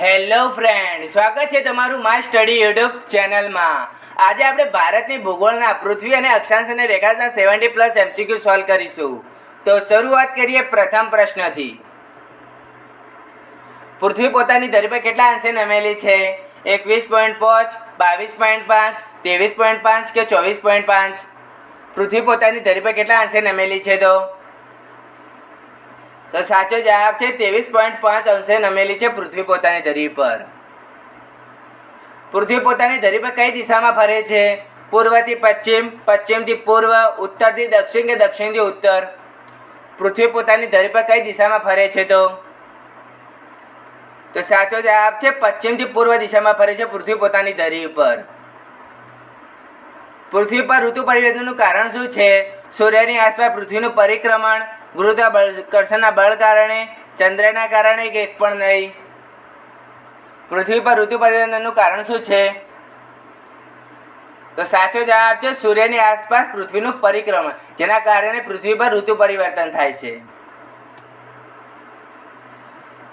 Hello friend સ્વાગત છે તમારું માય સ્ટડી યુટ્યુબ ચેનલમાં. આજે આપણે ભારતની ભૂગોળના પૃથ્વી અને અક્ષાંશ અને રેખાંશના સેવન્ટી પ્લસ એમસીક્યુ સોલ્વ કરીશું. તો શરૂઆત કરીએ પ્રથમ પ્રશ્નથી. પૃથ્વી પોતાની ધરી પર કેટલા અંશે નમેલી છે? એકવીસ પોઈન્ટ પાંચ, બાવીસ પોઈન્ટ પાંચ, ત્રેવીસ પોઈન્ટ પાંચ કે ચોવીસ પોઈન્ટ પાંચ? પૃથ્વી પોતાની ધરી પર કેટલા અંશે નમેલી છે તો? તો સાચો જવાબ છે ત્રેવીસ પોઈન્ટ પાંચ અંશે નમેલી છે પૃથ્વી પોતાની ધરી પર. પૃથ્વી પોતાની ધરી પર કઈ દિશામાં ફરે છે? પૂર્વથી પશ્ચિમ, પશ્ચિમથી પૂર્વ, ઉત્તરથી દક્ષિણ કે દક્ષિણથી ઉત્તર? પૃથ્વી પોતાની ધરી પર કઈ દિશામાં ફરે છે તો? તો સાચો જવાબ છે પશ્ચિમથી પૂર્વ દિશામાં ફરે છે પૃથ્વી પોતાની ધરી પર. પૃથ્વી પર ઋતુ પરિવર્તનનું કારણ શું છે? સૂર્યની આસપાસ પૃથ્વીનું પરિક્રમણ ગુરુત્વાકર્ષણના બળ કારણે, ચંદ્રના કારણે કે એક પણ નહીં. પૃથ્વી પર ઋતુ પરિવર્તનનું કારણ શું છે? તો સાચો જવાબ છે સૂર્યની આસપાસ પૃથ્વીનું પરિક્રમણ, જેના કારણે પૃથ્વી પર ઋતુ પરિવર્તન થાય છે.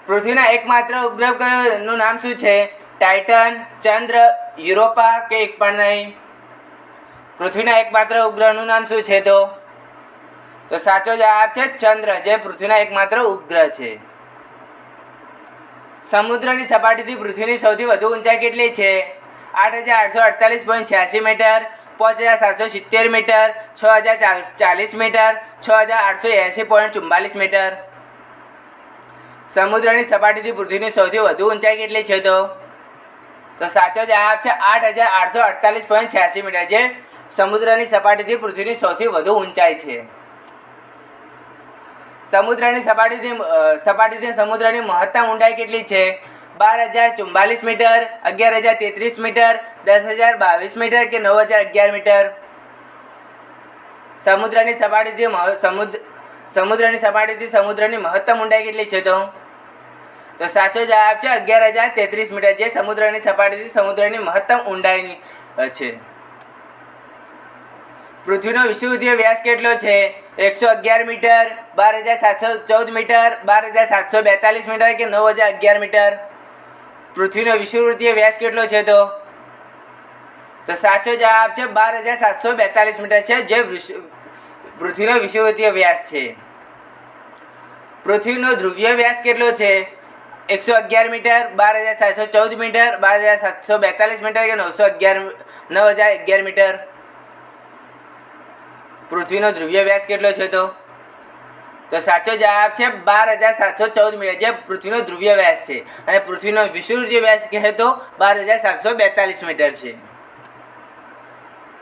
પૃથ્વીના એકમાત્ર ઉપગ્રહનું નામ શું છે? ટાઇટન, ચંદ્ર, યુરોપા કે એક પણ નહીં. પૃથ્વીના એકમાત્ર ઉપગ્રહનું નામ શું છે તો? તો સાચો જવાબ છે ચંદ્ર, જે પૃથ્વીના એકમાત્ર ઉપગ્રહ છે. સમુદ્રની સપાટીથી પૃથ્વીની સૌથી વધુ ઊંચાઈ કેટલી છે? આઠ હજાર આઠસો અડતાલીસ પોઈન્ટ છ્યાસી મીટર, પાંચ હજાર સાતસો સિત્તેર મીટર, છ હજાર ચાલીસ મીટર, છ હજાર આઠસો એંસી પોઈન્ટ ચુમ્બાલીસ મીટર. સમુદ્રની સપાટીથી પૃથ્વીની સૌથી વધુ ઊંચાઈ કેટલી છે તો? તો સાચો જવાબ છે આઠ હજાર આઠસો અડતાલીસ પોઈન્ટ છ્યાસી મીટર, જે સમુદ્રની સપાટીથી પૃથ્વીની સૌથી વધુ ઊંચાઈ છે. સમુદ્રની સપાટીથી સપાટીથી સમુદ્રની મહત્તમ ઊંડાઈ કેટલી છે? બાર હજાર ચુમ્બાલીસ મીટર, અગિયાર હજાર તેત્રીસ મીટર, દસ હજાર બાવીસ મીટર કે નવ હજાર અગિયાર મીટર? સમુદ્રની સપાટીથી સમુદ્ર સમુદ્રની સપાટીથી સમુદ્રની મહત્તમ ઊંડાઈ કેટલી છે તો? તો સાચો જવાબ છે અગિયાર હજાર તેત્રીસ મીટર જે સમુદ્રની સપાટીથી સમુદ્રની મહત્તમ ઊંડાઈની છે. પૃથ્વીનો વિષુવવૃત્તીય વ્યાસ કેટલો છે? એકસો અગિયાર મીટર, બાર હજાર સાતસો ચૌદ મીટર, બાર હજાર સાતસો બેતાલીસ મીટર કે નવ હજાર અગિયાર મીટર? પૃથ્વીનો વિષુવવૃત્તીય વ્યાસ કેટલો છે તો? તો સાચો જવાબ છે બાર હજાર સાતસો બેતાલીસ મીટર છે, જે પૃથ્વીનો વિષુવવૃત્તીય વ્યાસ છે. પૃથ્વીનો ધ્રુવીય વ્યાસ કેટલો છે? એકસો અગિયાર મીટર, બાર હજાર સાતસો ચૌદ મીટર, બાર હજાર સાતસો બેતાલીસ મીટર કે નવસો અગિયાર, નવ હજાર અગિયાર મીટર? પૃથ્વીનો ધ્રુવીય વ્યાસ કેટલો છે તો? તો સાચો જવાબ છે બાર હજાર સાતસો ચૌદ મીટર જે પૃથ્વીનો ધ્રુવીય વ્યાસ છે. અને પૃથ્વીનો વિષુવવૃત્તીય વ્યાસ કહે તો બાર હજાર સાતસો બેતાલીસ મીટર છે.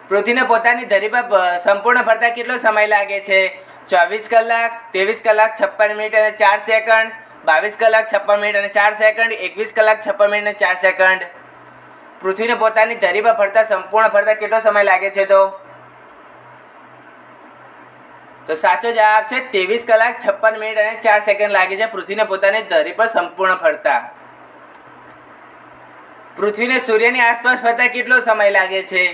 પૃથ્વીને પોતાની ધરી પર સંપૂર્ણ ફરતા કેટલો સમય લાગે છે? ચોવીસ કલાક, ત્રેવીસ કલાક, છપ્પન મિનિટ અને ચાર સેકન્ડ, બાવીસ કલાક, છપ્પન મિનિટ અને ચાર સેકન્ડ, એકવીસ કલાક, છપ્પન મિનિટ અને ચાર સેકન્ડ. પૃથ્વીને પોતાની ધરી પર ફરતા સંપૂર્ણ ફરતા કેટલો સમય લાગે છે તો? તો સાચો જવાબ છે ત્રેવીસ કલાક છપ્પન મિનિટ અને ચાર સેકન્ડ લાગે છે. પૃથ્વીને પોતાની ધરી પર સંપૂર્ણ ફરતા. પૃથ્વીને સૂર્યની આસપાસ ફરતા કેટલો સમય લાગે છે?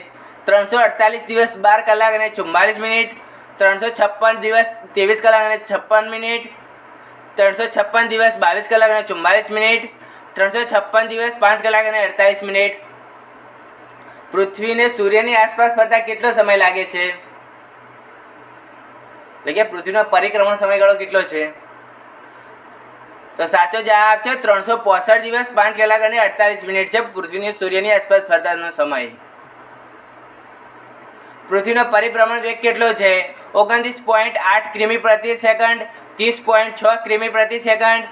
ત્રણસો અડતાલીસ દિવસ બાર કલાક અને ચુમ્માલીસ મિનિટ. ત્રણસો છપ્પન દિવસ ત્રેવીસ કલાક અને છપ્પન મિનિટ. ત્રણસો છપ્પન દિવસ બાવીસ કલાક અને ચુમ્માલીસ મિનિટ. ત્રણસો છપ્પન દિવસ પાંચ કલાક અને અડતાલીસ મિનિટ. પૃથ્વીને સૂર્યની આસપાસ ફરતા કેટલો સમય લાગે છે? એટલે કે પૃથ્વીનો પરિક્રમણ સમયગાળો કેટલો છે? તો સાચો જવાબ છે ત્રણસો પોસઠ દિવસ પાંચ કલાક અને અડતાલીસ મિનિટ છે પૃથ્વીની સૂર્યની આસપાસ ફરતાનો સમય. પૃથ્વીનો પરિભ્રમણ વેગ કેટલો છે? ઓગણત્રીસ પોઈન્ટ આઠ કિમી પ્રતિ સેકન્ડ, ત્રીસ પોઈન્ટ છ કિમી પ્રતિ સેકન્ડ,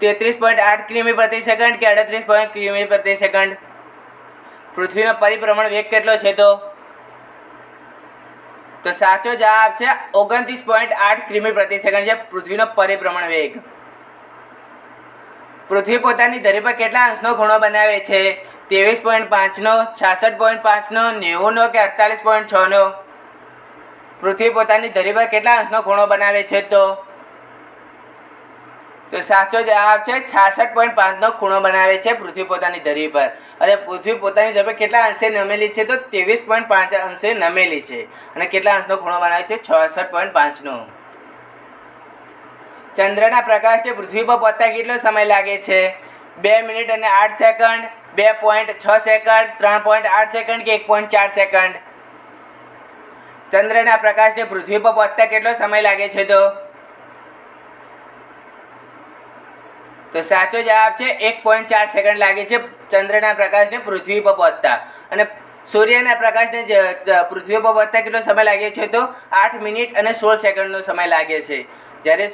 તેત્રીસ પોઈન્ટ આઠ કિમી પ્રતિ સેકન્ડ કે અડત્રીસ પોઈન્ટ કિમી પ્રતિ સેકન્ડ? પૃથ્વીનો પરિભ્રમણ વેગ કેટલો છે તો? તો સાચો જવાબ છે ઓગણત્રીસ પોઈન્ટ આઠ કિમી પ્રતિ સેકન્ડ છે પૃથ્વીનો પરિભ્રમણ વેગ. પૃથ્વી પોતાની ધરી પર કેટલા અંશનો ખૂણો બનાવે છે? ત્રેવીસ પોઈન્ટ પાંચનો, છાસઠ પોઈન્ટ પાંચનો, નેવુંનો કે અડતાલીસ પોઈન્ટ છનો? પૃથ્વી પોતાની ધરી પર કેટલા અંશનો ખૂણો બનાવે છે તો? તો સાચો જવાબ છે છાસઠ પોઈન્ટ પાંચનો ખૂણો બનાવે છે પૃથ્વી પોતાની ધરી પર. અને પૃથ્વી પોતાની ધરી પર કેટલા અંશે નમેલી છે? તો ત્રેવીસ પોઈન્ટ પાંચ અંશે નમેલી છે. અને કેટલા અંશનો ખૂણો બનાવે છે? છસઠ પોઈન્ટ પાંચનો. ચંદ્રના પ્રકાશથી પૃથ્વી પર પહોંચતા કેટલો સમય લાગે છે? બે મિનિટ અને આઠ સેકન્ડ, બે પોઈન્ટ છ સેકન્ડ, ત્રણ પોઈન્ટ આઠ સેકન્ડ કે એક પોઈન્ટ ચાર સેકન્ડ? ચંદ્રના પ્રકાશને પૃથ્વી પર પહોંચતા કેટલો સમય લાગે છે તો તો સાચો જવાબ છે એક પોઈન્ટ ચાર સેકન્ડ લાગે છે ચંદ્રના પ્રકાશને પૃથ્વી પર પહોંચતા. અને સૂર્યના પ્રકાશને પૃથ્વી પર પહોંચતા કેટલો સમય લાગે છે તો? આઠ મિનિટ અને સોળ સેકન્ડનો સમય લાગે છે. જ્યારે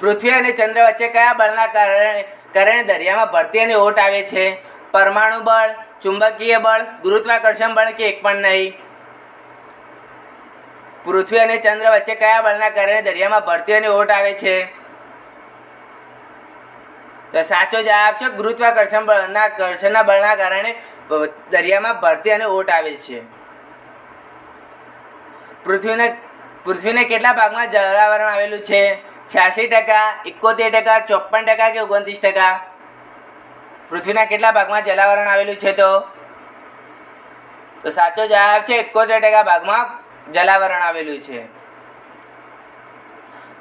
પૃથ્વી અને ચંદ્ર વચ્ચે કયા બળના કારણે કારણે દરિયામાં ભરતી અને ઓટ આવે છે? પરમાણુ બળ, ચુંબકીય બળ, ગુરુત્વાકર્ષણ બળ કે એક પણ નહીં? પૃથ્વી અને ચંદ્ર વચ્ચે કયા બળના કારણે દરિયામાં ભરતી અને ઓટ આવે છે? તો સાચો જવાબ છે, ગુરુત્વાકર્ષણ બળના કર્ષણના બળના કારણે દરિયામાં ભરતી અને ઓટ આવે છે. પૃથ્વીના, પૃથ્વીને કેટલા ભાગમાં જળાવરણ આવેલું છે? છ્યાસી ટકા, એકોતેર ટકા, ચોપન ટકા કે ઓગણત્રીસ ટકા? પૃથ્વીના કેટલા ભાગમાં જલાવરણ આવેલું છે તો? તો સાચો જવાબ છે, એકોતેર ટકા ભાગમાં જલાવરણ આવેલું છે.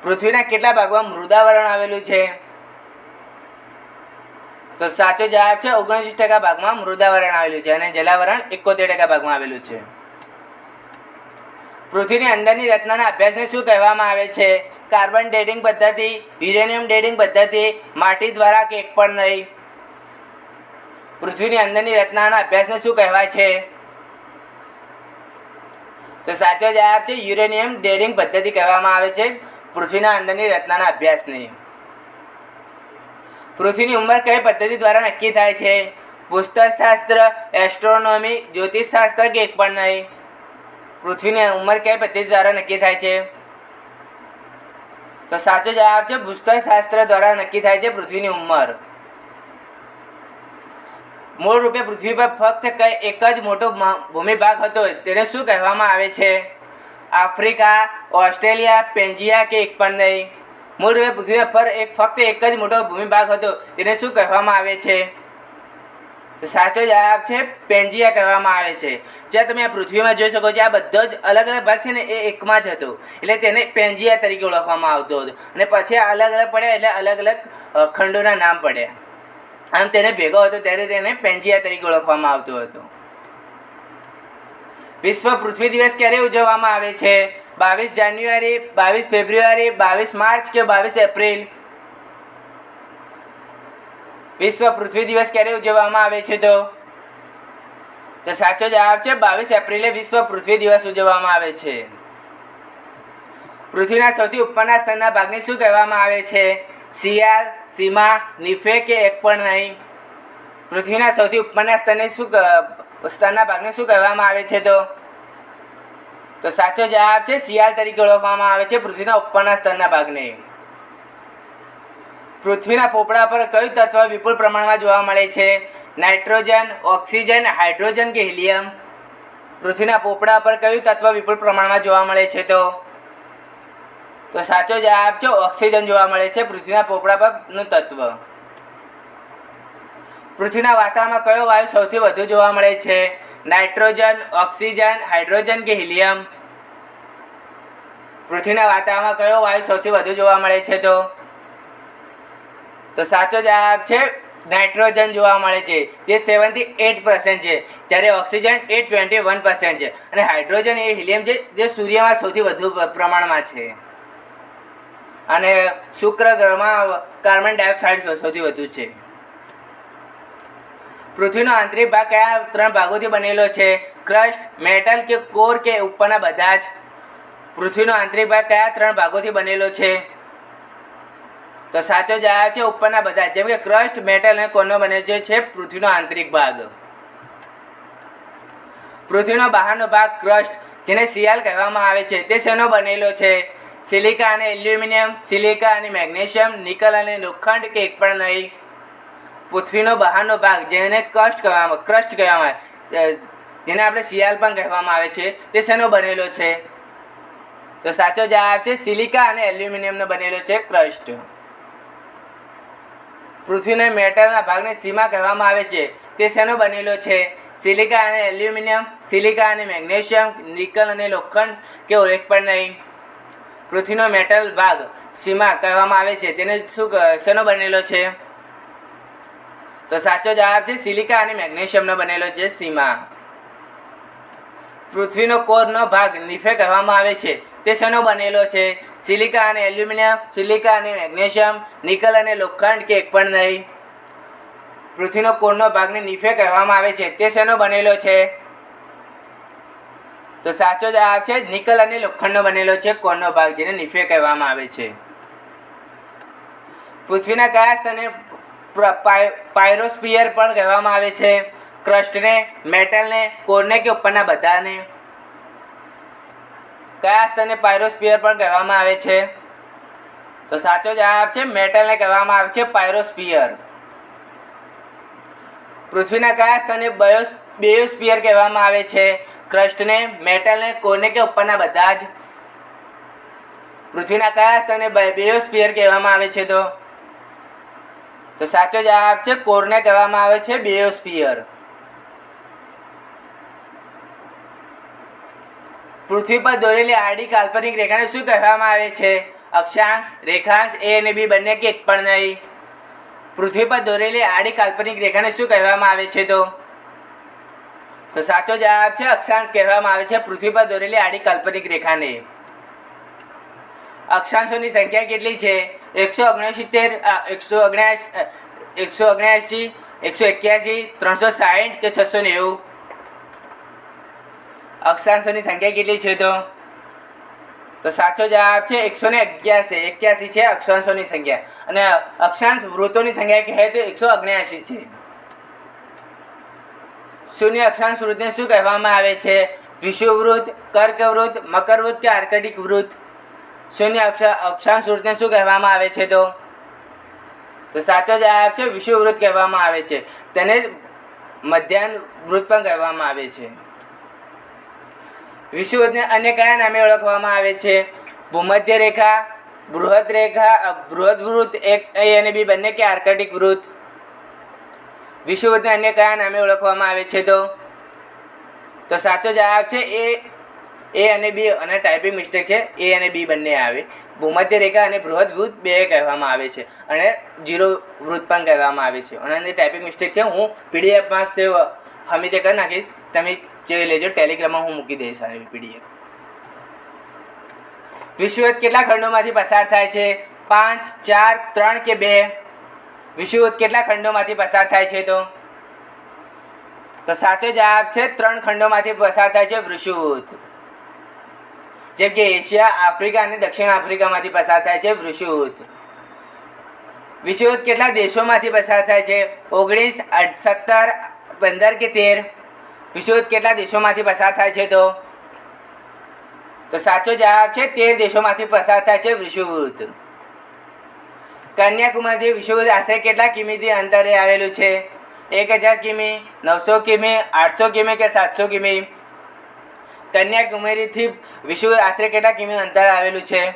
પૃથ્વીના કેટલા ભાગમાં મૃદાવરણ આવેલું છે? તો સાચો જવાબ છે ઓગણત્રીસ ટકા ભાગમાં મૃદાવરણ આવેલું છે અને જલાવરણ એકોતેર ટકા ભાગમાં આવેલું છે. પૃથ્વીની અંદરની રચનાના અભ્યાસને શું કહેવામાં આવે છે? કાર્બન ડેટિંગ પદ્ધતિ, યુરેનિયમ ડેટિંગ પદ્ધતિ, માટી દ્વારા કે એક પણ નહીં? પૃથ્વીની અંદરની રચનાના અભ્યાસને શું કહેવાય છે? તો સાચો જવાબ છે યુરેનિયમ ડેટિંગ પદ્ધતિ કહેવામાં આવે છે પૃથ્વીના અંદરની રચનાના અભ્યાસને. પૃથ્વીની ઉંમર કઈ પદ્ધતિ દ્વારા નક્કી થાય છે? પુસ્તકશાસ્ત્ર એસ્ટ્રોનોમી, જ્યોતિષશાસ્ત્ર કે એક પણ નહીં? પૃથ્વીની ઉંમર કઈ પદ્ધતિ દ્વારા નક્કી થાય છે? તો સાચો જવાબ છે પુસ્તકશાસ્ત્ર દ્વારા નક્કી થાય છે પૃથ્વીની ઉંમર. મૂળ રૂપે પૃથ્વી પર ફક્ત કઈ એક જ મોટો ભૂમિભાગ હતો, તેને શું કહેવામાં આવે છે? આફ્રિકા, ઓસ્ટ્રેલિયા, પેન્જિયા કે એક પણ નહીં? મૂળ રૂપે પૃથ્વી પર એક, ફક્ત એક જ મોટો ભૂમિભાગ હતો. તેને શું કહેવામાં આવે છે? તો સાચો જવાબ છે પેન્જિયા કહેવામાં આવે છે. જ્યાં તમે આ પૃથ્વીમાં જોઈ શકો છો, આ બધો જ અલગ અલગ ભાગ છે ને, એ એકમાં જ હતો. એટલે તેને પેન્જિયા તરીકે ઓળખવામાં આવતો હતો. અને પછી અલગ અલગ પડ્યા એટલે અલગ અલગ ખંડોના નામ પડ્યા. આમ તેને ભેગો હતો, ત્યારે તેને પેન્જિયા તરીકે ઓળખવામાં આવતો હતો. વિશ્વ પૃથ્વી દિવસ ક્યારે ઉજવવામાં આવે છે? બાવીસ જાન્યુઆરી બાવીસ ફેબ્રુઆરી બાવીસ માર્ચ કે બાવીસ એપ્રિલ વિશ્વ પૃથ્વી દિવસ ક્યારે ઉજવવામાં આવે છે તો? તો સાચો જવાબ છે બાવીસ એપ્રિલે વિશ્વ પૃથ્વી દિવસ ઉજવવામાં આવે છે. પૃથ્વીના સૌથી ઉપરના સ્તરના ભાગને શું કહેવામાં આવે છે? શિયાળ, સીમા, નિફે કે એક પણ નહીં? પૃથ્વીના સૌથી ઉપરના સ્તરને શું સ્તરના ભાગને શું કહેવામાં આવે છે તો? તો સાચો જવાબ છે, શિયાળ તરીકે ઓળખવામાં આવે છે પૃથ્વીના ઉપરના સ્તરના ભાગને. પૃથ્વીના પોપડા પર કયું તત્વ વિપુલ પ્રમાણમાં જોવા મળે છે? નાઇટ્રોજન, ઓક્સિજન, હાઇડ્રોજન કે હિલિયમ? પૃથ્વીના પોપડા પર કયું તત્વ વિપુલ પ્રમાણમાં જોવા મળે છે તો? તો સાચો જવાબ છે, ઓક્સિજન જોવા મળે છે પૃથ્વીના પોપડા પરનું તત્વ. પૃથ્વીના વાતાવરણમાં કયો વાયુ સૌથી વધુ જોવા મળે છે? નાઇટ્રોજન, ઓક્સિજન, હાઇડ્રોજન કે હિલિયમ? પૃથ્વીના વાતાવરણમાં કયો વાયુ સૌથી વધુ જોવા મળે છે તો? તો સાચો જવાબ છે નાઇટ્રોજન જોવા મળે છે, જે સેવનથી એટ પર્સન્ટ છે. જ્યારે ઓક્સિજન એ ટ્વેન્ટી વન પર્સન્ટ છે અને હાઇડ્રોજન એ હિલિયમ છે, જે સૂર્યમાં સૌથી વધુ પ્રમાણમાં છે. અને શુક્ર ગ્રહમાં કાર્બન ડાયોક્સાઇડ સૌથી વધુ છે. પૃથ્વીનો આંતરિક ભાગ કયા ત્રણ ભાગોથી બનેલો છે? ક્રસ્ટ, મેટલ કે કોર કે ઉપરના બધા જ? પૃથ્વીનો આંતરિક ભાગ કયા ત્રણ ભાગોથી બનેલો છે? તો સાચો જવાબ છે ઉપરના બધા. જેમ કે ક્રસ્ટ, મેટલ અને કોનો બને છે પૃથ્વીનો આંતરિક ભાગ. પૃથ્વીનો બહારનો ભાગ ક્રસ્ટ, જેને શિયાલ કહેવામાં આવે છે, તે શેનો બનેલો છે? સિલિકા અને એલ્યુમિનિયમ, સિલિકા અને મેગ્નેશિયમ, નિકલ અને લોખંડ કે એક પણ નહીં. પૃથ્વીનો બહારનો ભાગ જેને કષ્ટ કહેવામાં ક્રસ્ટ કહેવામાં આવે. જેને આપણે શિયાળ પણ કહેવામાં આવે છે. તે શેનો બનેલો છે? તો સાચો જવાબ છે સિલિકા અને એલ્યુમિનિયમનો બનેલો છે ક્રસ્ટ પૃથ્વીના મેટલના ભાગને સીમા કહેવામાં આવે છે. તે શેનો બનેલો છે? સિલિકા અને એલ્યુમિનિયમ, સિલિકા અને મેગ્નેશિયમ, નિકલ અને લોખંડ કે એક પણ નહીં. પૃથ્વીનો મેટલ ભાગ સીમા કહેવામાં આવે છે. તેને શું શેનો બનેલો છે? તો સાચો જવાબ છે સિલિકા અને મેગ્નેશિયમનો બનેલો છે સીમા. પૃથ્વીનો કોરનો ભાગ નિફે કહેવામાં આવે છે. તે શેનો બનેલો છે? સિલિકા અને એલ્યુમિનિયમ, સિલિકા અને મેગ્નેશિયમ, નિકલ અને લોખંડ કે એક પણ નહીં? પૃથ્વીનો કોરનો ભાગને નિફે કહેવામાં આવે છે. તે શેનો બનેલો છે? તો સાચો જવાબ છે નિકલ અને લોખંડનો બનેલો છે કોરનો ભાગ જેને નિફે કહેવામાં આવે છે. પૃથ્વીના કયા પાય- પાયરોસ્ફિયર પણ કહેવામાં આવે છે. ક્રસ્ટને, મેટલને, કોરને કે ઉપરના બધાને. કયા સ્તરને પાયરોસ્ફિયર પણ કહેવામાં આવે છે? તો સાચો જવાબ છે મેટલને કહેવામાં આવે છે પાયરોસ્ફિયર. પૃથ્વીના કયા સ્તરને બયોસ બેયોસ્ફિયર કહેવામાં આવે છે? ક્રસ્ટને, મેટલને, કોરને કે ઉપરના બધા જ? પૃથ્વીના કયા સ્તરને બેયોસ્ફિયર કહેવામાં આવે છે તો? તો સાચો જવાબ છે, કોરને કહેવામાં આવે છે, બેયોસ્ફિયર. પૃથ્વી પર દોરેલી આડી કાલ્પનિક રેખાને શું કહેવામાં આવે છે? અક્ષાંશ, રેખાંશ, એ અને બી બંને કે એક પણ નહીં. પૃથ્વી પર દોરેલી આડી કાલ્પનિક રેખાને શું કહેવામાં આવે છે તો? તો સાચો જવાબ છે, અક્ષાંશ કહેવામાં આવે છે, પૃથ્વી પર દોરેલી આડી કાલ્પનિક રેખાને. અક્ષાંશોની સંખ્યા કેટલી છે? એકસો ઓગણસિત્તેર એકસો ઓગણ્યાસી એકસો ઓગણ્યાસી એકસો એક્યાસી, ત્રણસો સાહીઠ કે છસો નેવું? અક્ષાંશોની સંખ્યા કેટલી છે તો? તો સાચો જવાબ છે એકસો ને અગિયાસી એક્યાસી છે અક્ષાંશોની સંખ્યા. અને અક્ષાંશ વૃત્તોની સંખ્યા કહે તો એકસો ઓગણ્યાસી છે. શૂન્ય અક્ષાંશ વૃત્તને શું કહેવામાં આવે છે? વિષુવવૃત્ત, કર્કવૃત્ત, મકરવૃત્ત કે આર્કટિક વૃત્ત? શૂન્ય અક્ષ, અક્ષાંશ વૃત્તને શું કહેવામાં આવે છે તો? તો સાચો જવાબ છે વિષુવવૃત્ત કહેવામાં આવે છે. તેને મધ્યાહન વૃત્ત પણ કહેવામાં આવે છે. વિષુવવૃત્તને અન્ય કયા નામે ઓળખવામાં આવે છે? ભૂમધ્ય રેખા, બૃહદ રેખા બૃહદ વૃત્ત, એક, એ અને બી બંને કે આર્કટિક વૃત્ત? વિષુવવૃત્તને અન્ય કયા નામે ઓળખવામાં આવે છે તો? તો સાચો જવાબ છે એ એ અને બી અને ટાઈપિંગ મિસ્ટેક છે. એ અને બી બંને આવે. ભૂમધ્ય રેખા અને બૃહદ વૃત્ત બે કહેવામાં આવે છે અને જીરો વૃત્ત પણ કહેવામાં આવે છે. અને એની ટાઈપિંગ મિસ્ટેક છે. હું પીડીએફમાં સેવ હમી તે કરી નાખીશ. તમે જોઈ લેજો. ટેલિગ્રામમાં હું મૂકી દઈશ આ પીડીએફ વિશ્વયુદ્ધ કેટલા ખંડોમાંથી પસાર થાય છે? પાંચ, ચાર, ત્રણ કે બે? વિશ્વયુદ્ધ કેટલા ખંડોમાંથી પસાર થાય છે તો? તો સાચો જવાબ છે ત્રણ ખંડોમાંથી પસાર થાય છે વૃષુવૃત્ત જેમ કે એશિયા, આફ્રિકા અને દક્ષિણ આફ્રિકામાંથી પસાર થાય છે વૃષુવૃત્ત વિશ્વવૃત્ત કેટલા દેશોમાંથી પસાર થાય છે? ઓગણીસ સત્તર, પંદર કે તેર? વિશ્વવૃત્ત કેટલા દેશોમાંથી પસાર થાય છે તો? તો સાચો જવાબ છે તેર દેશોમાંથી પસાર થાય છે વિશ્વવૃત્ત કન્યાકુમારીથી વિશ્વવૃત્ત આશરે કેટલા કિમીથી અંતરે આવેલું છે? એક હજાર કિમી, નવસો કિમી, આઠસો કિમી કે સાતસો કિમી? કન્યાકુમારીથી વિશ્વ આશરે કેટલા કિમી અંતર આવેલું છે?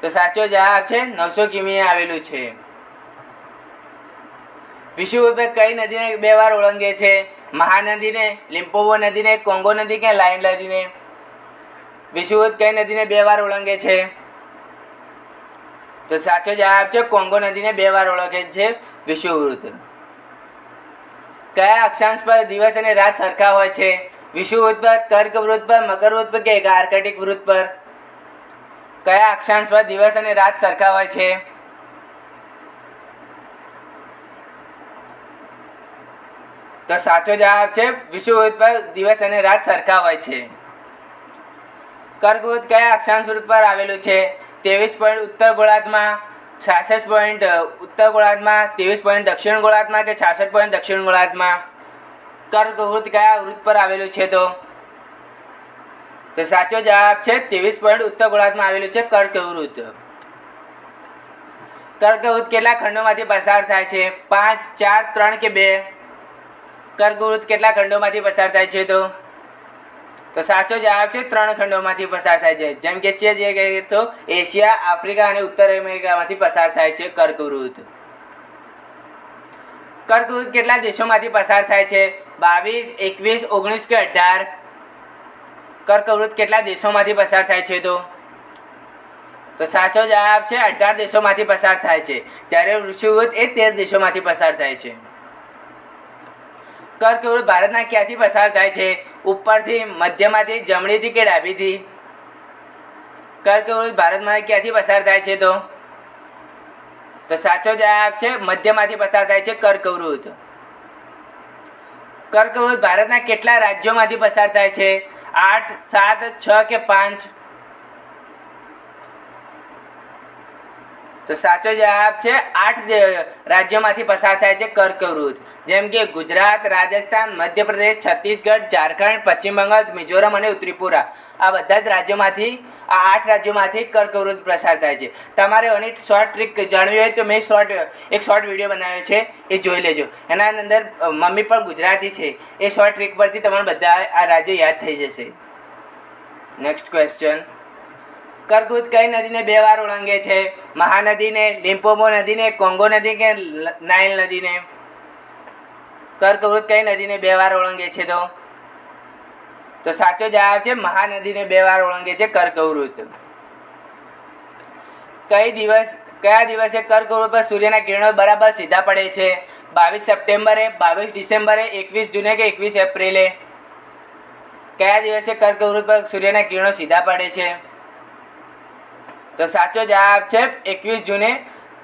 તો સાચો જવાબ છે નવસો કિમી આવેલું છે. વિશ્વ કઈ નદીને બે વાર ઓળંગે છે? મહાનદીને, લિમ્પોવો નદીને, કોંગો નદી કે લાઈન નદીને? વિશ્વવૃત્ત કઈ નદીને બે વાર ઓળંગે છે? તો સાચો જવાબ છે કોંગો નદીને બે વાર ઓળખે છે વિશ્વવૃત્ત કયા અક્ષાંશ પર દિવસ અને રાત સરખા હોય છે? વિષુવવૃત્ત પર કર્ક વૃત્ત પર, મકર વૃત્ત પર કે કાર્કટિક વૃત્ત પર? કયા અક્ષાંશ પર દિવસ અને રાત સરખા હોય છે? તો સાચો જવાબ છે વિષુવૃત્ત પર દિવસ અને રાત સરખા હોય છે. કર્કવૃત્ત કયા અક્ષાંશ વૃત્ત પર આવેલું છે? ત્રેવીસ પોઈન્ટ ઉત્તર ગોળાર્ધમાં છાસઠ પોઈન્ટ ઉત્તર ગોળાર્ધમાં, ત્રેવીસ પોઈન્ટ દક્ષિણ ગોળાર્ધમાં કે છાસઠ પોઈન્ટ દક્ષિણ ગોળાર્ધમાં? કર્કવૃત્ત કયા વૃત્ત પર આવેલું છે તો? તો સાચો જવાબ છે ત્રેવીસ પોઈન્ટ ઉત્તર ગોળાર્ધમાં આવેલું છે કર્કવૃત કર્કવૃત કેટલા ખંડોમાંથી પસાર થાય છે? પાંચ, ચાર, ત્રણ કે બે? કર્કવૃત કેટલા ખંડોમાંથી પસાર થાય છે તો? તો સાચો જવાબ છે ત્રણ ખંડોમાંથી પસાર થાય છે. જેમ કે છે જે કહીએ તો એશિયા, આફ્રિકા અને ઉત્તર અમેરિકામાંથી પસાર થાય છે કર્કવૃત કર્કવૃત કેટલા દેશોમાંથી પસાર થાય છે? બાવીસ, એકવીસ, ઓગણીસ કે અઢાર? કર્કવૃત કેટલા દેશોમાંથી પસાર થાય છે તો? તો સાચો જવાબ છે, અઢાર દેશોમાંથી પસાર થાય છે. જ્યારે વૃષિવૃત્ત એ તેર દેશોમાંથી પસાર થાય છે. કર્કવૃત ભારતના ક્યાંથી પસાર થાય છે? ઉપરથી, મધ્યમાંથી, જમણીથી કે ડાબીથી? કર્કવૃત ભારતમાં ક્યાંથી પસાર થાય છે તો? તો સાચો જવાબ છે, મધ્યમાંથી પસાર થાય છે કર્કવૃત્ત કર્કવૃત્ત ભારતના કેટલા રાજ્યોમાંથી પસાર થાય છે? આઠ સાત છ કે પાંચ? તો સાચો જવાબ છે આઠ રાજ્યોમાંથી પસાર થાય છે કર્કવૃત. જેમ કે ગુજરાત, રાજસ્થાન, મધ્યપ્રદેશ, છત્તીસગઢ, ઝારખંડ, પશ્ચિમ બંગાળ, મિઝોરમ અને ત્રિપુરા આ બધા જ રાજ્યોમાંથી આ આઠ રાજ્યોમાંથી કર્કવૃત પસાર થાય છે. તમારે એની શોર્ટ ટ્રીક જાણવી હોય તો મેં શોર્ટ એક શોર્ટ વીડિયો બનાવ્યો છે. એ જોઈ લેજો. એના અંદર મમ્મી પણ ગુજરાતી છે. એ શોર્ટ ટ્રીક પરથી તમારે બધા આ રાજ્યો યાદ થઈ જશે. નેક્સ્ટ ક્વેશ્ચન કર્કવૃત્ત કઈ નદીને બે વાર ઓળંગે છે? મહાનદીને, લિમ્પોમો નદીને, કોંગો નદી કે નાઇલ નદીને? કર્કવૃત કઈ નદીને બે વાર ઓળંગે છે તો? તો સાચો જવાબ છે મહાનદીને બે વાર ઓળંગે છે કર્કવૃત. કઈ દિવસ, કયા દિવસે કર્કવૃત પર સૂર્યના કિરણો બરાબર સીધા પડે છે? બાવીસ સપ્ટેમ્બરે, બાવીસ ડિસેમ્બરે, એકવીસ જૂને કે એકવીસ એપ્રિલે? કયા દિવસે કર્કવૃત પર સૂર્યના કિરણો સીધા પડે છે? તો સાચો જવાબ છે એકવીસ જૂને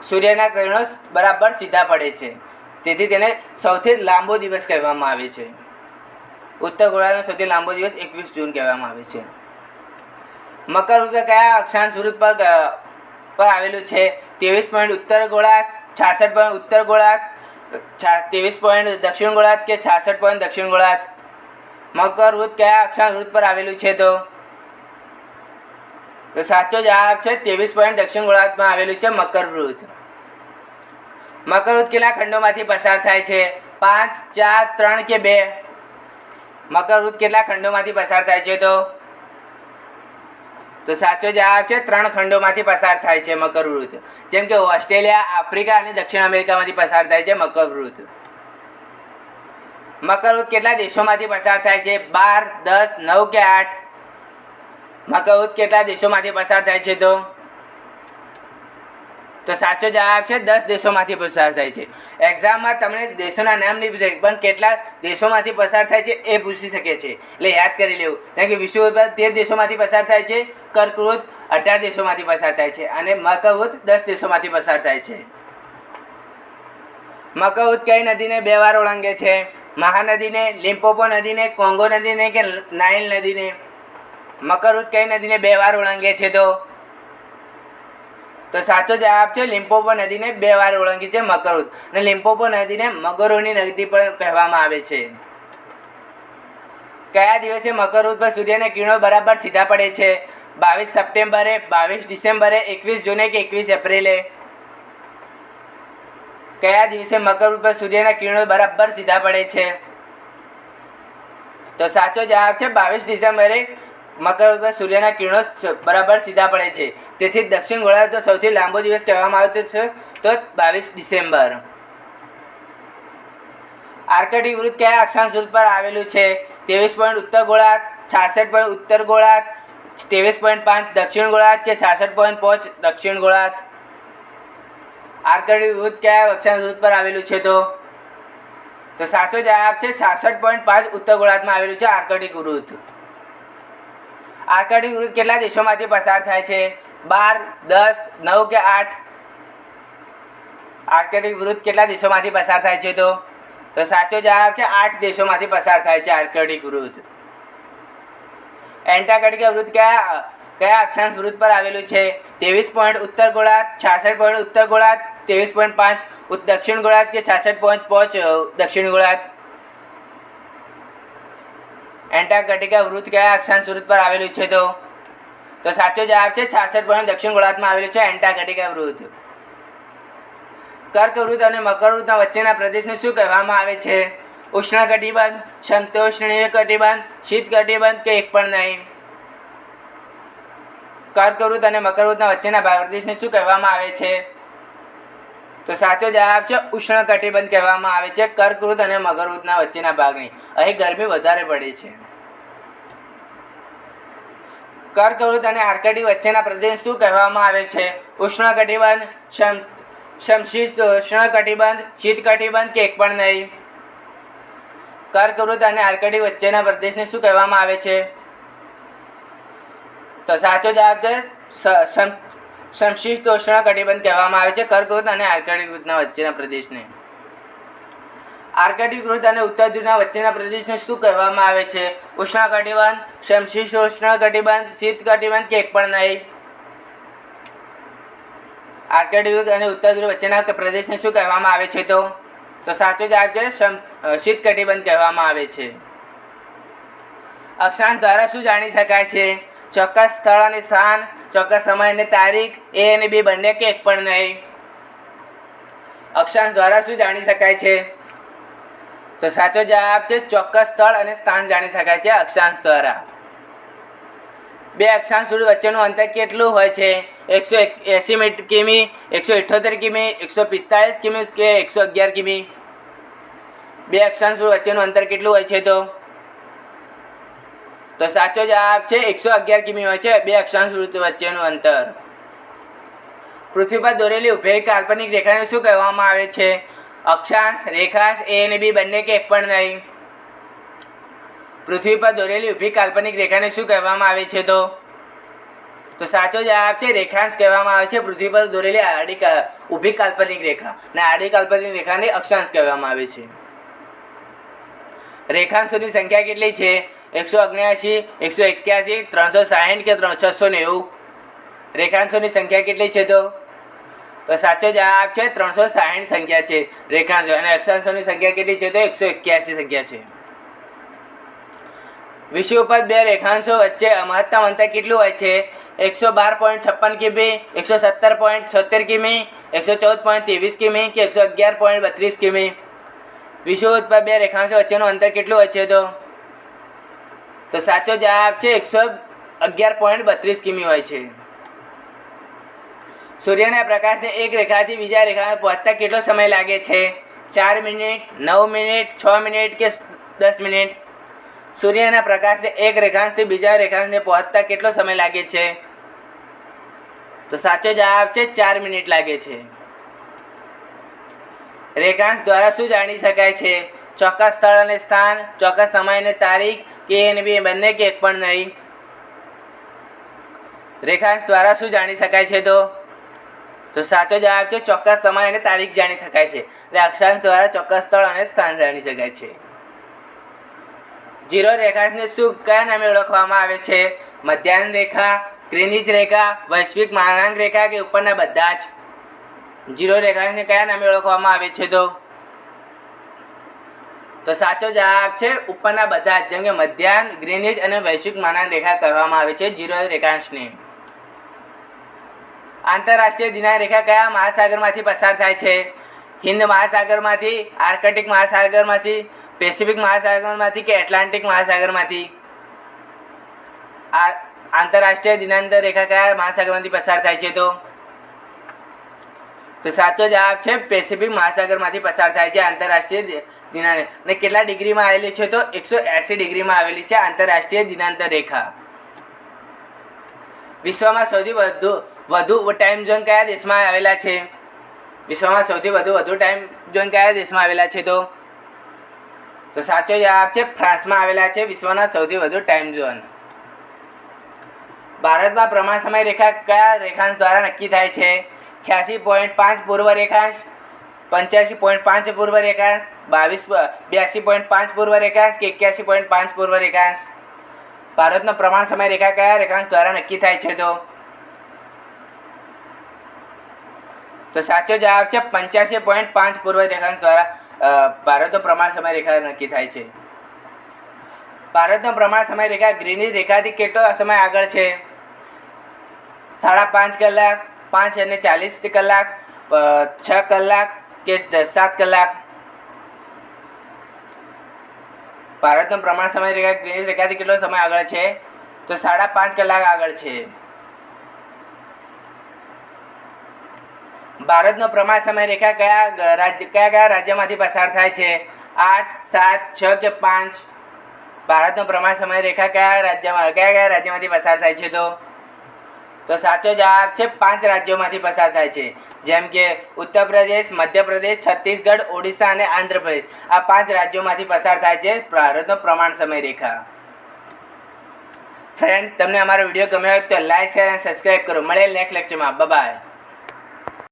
સૂર્યના કિરણો બરાબર સીધા પડે છે. તેથી તેને સૌથી લાંબો દિવસ કહેવામાં આવે છે. ઉત્તર ગોળાનો સૌથી લાંબો દિવસ એકવીસ જૂન કહેવામાં આવે છે. મકર રૂપે કયા અક્ષાંશ વૃત્ત પર પર આવેલું છે? ત્રેવીસ પોઈન્ટ ઉત્તર ગોળાર્ધ, છાસઠ પોઈન્ટ ઉત્તર ગોળાર્ધ ત્રેવીસ પોઈન્ટ દક્ષિણ ગોળાર્ધ કે છાસઠ પોઈન્ટ દક્ષિણ ગોળાર્ધ? મકર વૃત્ત કયા અક્ષાંશ વૃત્ત પર આવેલું છે તો? તો સાચો જવાબ છે ત્રેવીસ પોઈન્ટ દક્ષિણ ગોળાર્ધમાં આવેલું છે મકર મકરવૃત મકર કેટલા ખંડોમાંથી પસાર થાય છે? પાંચ, ચાર, ત્રણ કે બે? મકરવૃત કેટલા ખંડોમાંથી પસાર થાય છે તો? તો સાચો જવાબ છે ત્રણ ખંડોમાંથી પસાર થાય છે મકરવૃત જેમ કે ઓસ્ટ્રેલિયા, આફ્રિકા અને દક્ષિણ અમેરિકામાંથી પસાર થાય છે મકર મકરવૃત મકર કેટલા દેશોમાંથી પસાર થાય છે? બાર, દસ, નવ કે આઠ? વૃત્ત કેટલા દેશોમાંથી પસાર થાય છે તો? તો સાચો જવાબ છે દસ દેશોમાંથી પસાર થાય છે. એક્ઝામમાં તમને દેશોના નામ નહીં પૂછે પણ કેટલા દેશોમાંથી પસાર થાય છે એ પૂછી શકે છે. એટલે યાદ કરી લેવું. કારણ કે વિશ્વ ઉપર તેર દેશોમાંથી પસાર થાય છે, કર્કવૃત અઢાર દેશોમાંથી પસાર થાય છે અને મકવૃત દસ દેશોમાંથી પસાર થાય છે. મકવૃત કઈ નદીને બે વાર ઓળંગે છે? મહાનદીને, લિમ્પોપો નદીને, કોંગો નદીને કે નાઇલ નદીને? મકરવૃત્ત કઈ નદીને બે વાર ઓળંગે છે તો? તો સાચો જવાબ છે લિમ્પોપો નદીને બે વાર ઓળંગી છે મકર અને લિમ્પોપો નદીને મગરોની નદી પણ કહેવામાં આવે છે. કયા દિવસે મકર પર સૂર્યના કિરણો બરાબર સીધા પડે છે? બાવીસ સપ્ટેમ્બરે, બાવીસ ડિસેમ્બરે, એકવીસ જૂને કે એકવીસ એપ્રિલે? કયા દિવસે મકરવૃત્ત પર સૂર્યના કિરણો બરાબર સીધા પડે છે? તો સાચો જવાબ છે બાવીસ ડિસેમ્બરે મકર પર સૂર્યના કિરણો બરાબર સીધા પડે છે. તેથી દક્ષિણ ગોળાર્ધનો સૌથી લાંબો દિવસ કહેવામાં આવતો છે, તો બાવીસ ડિસેમ્બર. આર્કટિક વૃત્ત કયા અક્ષાંશ વૃત્ત પર આવેલું છે? ત્રેવીસ પોઈન્ટ ઉત્તર ગોળાર્ધ, છાસઠ પોઈન્ટ ઉત્તર ગોળાર્ધ, ત્રેવીસ પોઈન્ટ પાંચ દક્ષિણ ગોળાર્ધ કે છાસઠ પોઈન્ટ પાંચ દક્ષિણ ગોળાર્ધ? આર્કટિક વૃત્ત કયા અક્ષાંશ વૃત્ત પર આવેલું છે તો? તો સાચો જવાબ છે છાસઠ પોઈન્ટ પાંચ ઉત્તર ગોળાર્ધમાં આવેલું છે આર્કટિક વૃત્ત. આર્કટિક વૃત્ત કેટલા દેશોમાંથી પસાર થાય છે? બાર, દસ, નવ કે આઠ? આર્કટિક વૃત્ત કેટલા દેશોમાંથી પસાર થાય છે તો? તો સાચો જવાબ છે આઠ દેશોમાંથી પસાર થાય છે આર્કટિક વૃત્ત એન્ટાર્કટિક વૃત્ત કયા કયા અક્ષાંશ વૃત્ત પર આવેલું છે? ત્રેવીસ પોઈન્ટ ઉત્તર ગોળાર્ધ, છાસઠ પોઈન્ટ ઉત્તર ગોળાર્ધ, ત્રેવીસ પોઈન્ટ પાંચ દક્ષિણ ગોળાર્ધ કે છાસઠ પોઈન્ટ પાંચ દક્ષિણ ગોળાર્ધ? એન્ટાર્કટિકા વૃત્ત કયા અક્ષાંશ વૃત્ત પર આવેલું છે તો? તો સાચો જવાબ છે છાસઠ પોઈન્ટ દક્ષિણ ગોળાર્ધમાં આવેલું છે એન્ટાર્કટિકા વૃત્ત કર્કવૃત્ત અને મકરવૃત્તના વચ્ચેના પ્રદેશને શું કહેવામાં આવે છે? ઉષ્ણ કટિબંધ સમતોષ્ણીય કટિબંધ શીત કટિબંધ કે એક પણ નહીં? કર્કવૃત્ત અને મકરવૃત્તના વચ્ચેના પ્રદેશને શું કહેવામાં આવે છે? તો સાચો જવાબ છે ઉષ્ણ કટિબંધ કહેવામાં આવે છે. કર્કવૃત અને મકરવૃત્તના વચ્ચેના ભાગની. અહીં ગરમી વધારે પડે છે. કર્કવૃત અને આર્કટી વચ્ચેના પ્રદેશ શું કહેવામાં આવે છે? ઉષ્ણકટિબંધ સમ સમશીત ઉષ્ણકટિબંધ, શીતકટિબંધ કે એક પણ નહીં? કર્કવૃત અને આર્કટી વચ્ચેના પ્રદેશને શું કહેવામાં આવે છે? તો સાચો જવાબ છે સ- સમ- કટિબંધ કહેવામાં આવે છે. કર્કવૃત અને આર્કટિકવૃતના વચ્ચેના પ્રદેશને. આર્કટિકવૃત અને ઉત્તર ધ્રુવના વચ્ચેના પ્રદેશને શું કહેવામાં આવે છે? ઉષ્ણ કટિબંધ સમશીતોષ્ણ કટિબંધ, શીત કટિબંધ કે એક પણ નહીં? આર્કટિક અને ઉત્તર ધ્રુવ વચ્ચેના પ્રદેશને શું કહેવામાં આવે છે તો? તો સાચો જવાબ છે શીત કટિબંધ કહેવામાં આવે છે. અક્ષાંશ દ્વારા શું જાણી શકાય છે? ચોક્કસ સ્થળ અને સ્થાન ચોક્કસ સમય અને તારીખ, એ અને બી બંને કે પણ નહીં. અક્ષાંશ દ્વારા શું જાણી શકાય છે? તો સાચો જવાબ છે, ચોક્કસ સ્થળ અને સ્થાન જાણી શકાય છે અક્ષાંશ દ્વારા. બે અક્ષાંશ સુધી વચ્ચેનું અંતર કેટલું હોય છે? એકસો એંસી કિમી, એકસો ઇઠોતેર કિમી, એકસો પિસ્તાળીસ કિમી કે એકસો અગિયાર કિમી? બે અક્ષાંશ વચ્ચેનું અંતર કેટલું હોય છે તો? તો સાચો જવાબ છે એકસો અગિયાર કિમી હોય છે. બે અક્ષાંશ સૂર્ય વચ્ચેનું અંતર. પૃથ્વી પર દોરેલી ઉભેલી કાલ્પનિક રેખાને શું કહેવામાં આવે છે? અક્ષાંશ, રેખાંશ એ અને બી બંને કે પણ નહીં. પૃથ્વી પર દોરેલી ઊભી કાલ્પનિક રેખાને શું કહેવામાં આવે છે તો? તો સાચો જવાબ છે રેખાંશ કહેવામાં આવે છે. પૃથ્વી પર દોરેલી આડી ઊભી કાલ્પનિક રેખા. અને આડી કાલ્પનિક રેખાને અક્ષાંશ કહેવામાં આવે છે. રેખાંશોની સંખ્યા કેટલી છે? એકસો અગ્યાસી એકસો એક્યાસી, ત્રણસો સાહીઠ કે છસો નેવું? રેખાંશોની સંખ્યા કેટલી છે તો? તો સાચો જવાબ છે ત્રણસો સાહીઠ સંખ્યા છે રેખાંશો. અને અક્ષાંશોની સંખ્યા કેટલી છે તો? એકસો એક્યાસી સંખ્યા છે. વિષય ઉપર બે રેખાંશો વચ્ચે મહત્તમ અંતર કેટલું હોય છે? એકસો બાર પોઈન્ટ છપ્પન કિમી, એકસો સત્તર પોઈન્ટ છોતેર કિમી, એકસો ચૌદ પોઈન્ટ ત્રેવીસ કિમી કે એકસો અગિયાર પોઈન્ટ બત્રીસ કિમી? વિશ્વ ઉપર બે રેખાંશો વચ્ચેનું અંતર કેટલું હોય છે તો? તો સાચો જવાબ છે એકસો અગિયાર પોઈન્ટ બત્રીસ કિમી હોય છે. સૂર્યના પ્રકાશને એક રેખાથી બીજા રેખામાં પહોંચતા કેટલો સમય લાગે છે? ચાર મિનિટ, નવ મિનિટ, છ મિનિટ કે દસ મિનિટ? સૂર્યના પ્રકાશને એક રેખાંશથી બીજા રેખાંશને પહોંચતા કેટલો સમય લાગે છે? તો સાચો જવાબ છે ચાર મિનિટ લાગે છે. રેખાંશ દ્વારા શું જાણી શકાય છે? ચોક્કસ સ્થળ અને સ્થાન, ચોક્કસ સમય અને તારીખ, કે અને બી બંને કે એક પણ નહીં. રેખાંશ દ્વારા શું જાણી શકાય છે તો? તો સાચો જવાબ છે ચોક્કસ સમય અને તારીખ જાણી શકાય છે. એટલે અક્ષાંશ દ્વારા ચોક્કસ સ્થળ અને સ્થાન જાણી શકાય છે. જીરો રેખાંશને શું, કયા નામે ઓળખવામાં આવે છે? મધ્યાહન રેખા ગ્રીનિજ રેખા, વૈશ્વિક માનાંક રેખા કે ઉપરના બધા જ? જીરો રેખાંશને કયા નામે ઓળખવામાં આવે છે તો? તો સાચો જવાબ છે, ઉપરના બધા જેમ કે મધ્યાહન ગ્રીનિજ અને વૈશ્વિક માનાંક રેખા કહેવામાં આવે છે, જીરો રેખાંશને. આંતરરાષ્ટ્રીય દિનાંક રેખા કયા મહાસાગરમાંથી પસાર થાય છે? હિન્દ મહાસાગરમાંથી, આર્કટિક મહાસાગરમાંથી, પેસિફિક મહાસાગરમાંથી કે એટલાન્ટિક મહાસાગરમાંથી? આ આંતરરાષ્ટ્રીય દિનાંતર રેખા કયા મહાસાગરમાંથી પસાર થાય છે તો? તો સાચો જવાબ છે પેસિફિક મહાસાગરમાંથી પસાર થાય છે આંતરરાષ્ટ્રીય દિ- દિનાંક અને કેટલા ડિગ્રીમાં આવેલી છે તો એકસો એંસી ડિગ્રીમાં આવેલી છે આંતરરાષ્ટ્રીય દિનાંતર રેખા વિશ્વમાં સૌથી વધુ વધુ ટાઈમ ઝોન કયા દેશમાં આવેલા છે? વિશ્વમાં સૌથી વધુ વધુ ટાઈમ ઝોન કયા દેશમાં આવેલા છે તો? તો સાચો જવાબ છે ફ્રાન્સમાં આવેલા છે, વિશ્વના સૌથી વધુ ટાઈમ ઝોન ભારતમાં પ્રમાણ સમય રેખા કયા રેખાંશ દ્વારા નક્કી થાય છે? છ્યાસી પોઈન્ટ પાંચ પૂર્વ રેખાંશ, પંચ્યાસી પોઈન્ટ પાંચ પૂર્વ રેખાંશ, બાવીસ, બ્યાસી પોઈન્ટ પાંચ પૂર્વ રેખાંશ કે એક્યાસી પોઈન્ટ પાંચ પૂર્વ રેખાંશ. ભારતનો પ્રમાણ સમય રેખા કયા રેખાંશ દ્વારા નક્કી થાય છે તો? તો સાચો જવાબ છે પંચ્યાસી પોઈન્ટ પાંચ પૂર્વ રેખાંશ દ્વારા ભારતનો પ્રમાણ સમય રેખા નક્કી થાય છે. ભારતનો પ્રમાણ સમય રેખા ગ્રીનિજ રેખાથી કેટલો સમય આગળ છે? સાડા પાંચ કલાક પાંચ અને ચાલીસ કલાક છ કલાક કે સાત કલાક. ભારતનો પ્રમાણ સમય રેખા ગ્રીનિજ રેખાથી કેટલો સમય આગળ છે? તો સાડા પાંચ કલાક આગળ છે. ભારતનો પ્રમાણ સમય રેખા કયા રાજ્ય, કયા કયા રાજ્યમાંથી પસાર થાય છે? આઠ, સાત, છ કે પાંચ? ભારતનો પ્રમાણ સમય રેખા કયા રાજ્યમાં, કયા કયા રાજ્યમાંથી પસાર થાય છે તો? તો સાચો જવાબ છે પાંચ રાજ્યોમાંથી પસાર થાય છે. જેમ કે ઉત્તર પ્રદેશ મધ્યપ્રદેશ, છત્તીસગઢ, ઓડિશા અને આંધ્રપ્રદેશ. આ પાંચ રાજ્યોમાંથી પસાર થાય છે ભારતનો પ્રમાણ સમય રેખા ફ્રેન્ડ તમને અમારો વીડિયો ગમ્યો હોય તો લાઈક શેર અને સબસ્ક્રાઈબ કરો. મળે નેક્સ્ટ લેક્ચરમાં બાય